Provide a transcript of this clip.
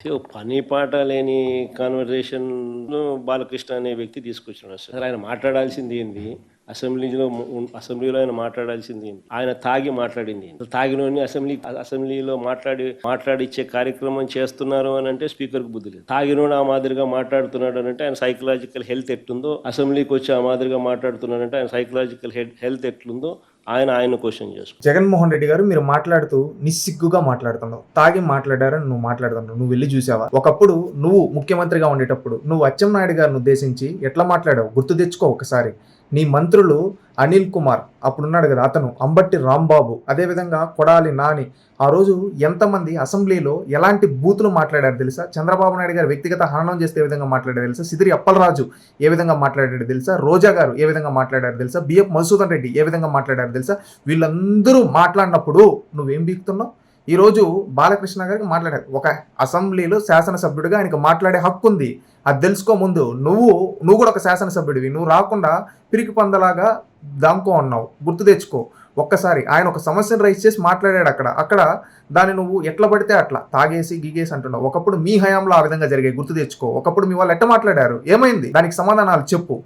పని పాట లేని కాన్వర్జేషన్ బాలకృష్ణ అనే వ్యక్తి తీసుకొచ్చాడు అసలు ఆయన మాట్లాడాల్సింది ఏంది? అసెంబ్లీలో అసెంబ్లీలో ఆయన మాట్లాడాల్సింది ఏంది? ఆయన తాగి మాట్లాడింది తాగిలోని అసెంబ్లీ అసెంబ్లీలో మాట్లాడి మాట్లాడిచ్చే కార్యక్రమం చేస్తున్నారు అని అంటే స్పీకర్కి బుద్ధి లేదు. తాగినోడు ఆ మాదిరిగా మాట్లాడుతున్నాడు అని అంటే ఆయన సైకలాజికల్ హెల్త్ ఎట్లుందో అసెంబ్లీకి వచ్చి ఆ మాదిరిగా మాట్లాడుతున్నాడంటే ఆయన సైకలాజికల్ హెల్త్ ఎట్లుందో ఆయన ఆయన క్వశ్చన్ చేసుకో. జగన్మోహన్ రెడ్డి గారు మీరు మాట్లాడుతూ నిస్సిగ్గుగా మాట్లాడుతున్నావు. తాగి మాట్లాడారని నువ్వు మాట్లాడుతున్నావు. నువ్వు వెళ్ళి చూసావా? ఒకప్పుడు నువ్వు ముఖ్యమంత్రిగా ఉండేటప్పుడు నువ్వు అచ్చెన్నాయుడు గారిని ఉద్దేశించి ఎట్లా మాట్లాడావు? గుర్తు తెచ్చుకో ఒకసారి. నీ మంత్రులు అనిల్ కుమార్ అప్పుడున్నాడు కదా అతను అంబట్టి రాంబాబు. అదేవిధంగా కొడాలి నాని. ఆ రోజు ఎంతమంది అసెంబ్లీలో ఎలాంటి బూతులు మాట్లాడారు తెలుసా? చంద్రబాబు నాయుడు గారు వ్యక్తిగత హననం చేస్తే ఏ విధంగా మాట్లాడారు తెలుసా? సిదిరి అప్పలరాజు ఏ విధంగా మాట్లాడాడు తెలుసా? రోజా గారు ఏ విధంగా మాట్లాడారు తెలుసా? బిఎఫ్ మధుసూదన్ రెడ్డి ఏ విధంగా మాట్లాడారు తెలుసా? వీళ్ళందరూ మాట్లాడినప్పుడు నువ్వేం బీక్తున్నావు? ఈరోజు బాలకృష్ణ గారికి మాట్లాడారు. ఒక అసెంబ్లీలో శాసనసభ్యుడిగా ఆయనకు మాట్లాడే హక్కు ఉంది. అది తెలుసుకో ముందు నువ్వు నువ్వు కూడా ఒక శాసనసభ్యుడివి. నువ్వు రాకుండా పిరికి పందలాగా దాంకో అన్నావు. గుర్తు తెచ్చుకో. ఒక్కసారి ఆయన ఒక సమస్యను రైజ్ చేసి మాట్లాడాడు అక్కడ. అక్కడ దాన్ని నువ్వు ఎట్లా పడితే అట్లా తాగేసి గీగేసి అంటున్నావు. ఒకప్పుడు మీ హయాంలో ఆ విధంగా జరిగాయి. గుర్తు తెచ్చుకో. ఒకప్పుడు మీ వాళ్ళు ఎట్ట మాట్లాడారు? ఏమైంది? దానికి సమాధానాలు చెప్పు.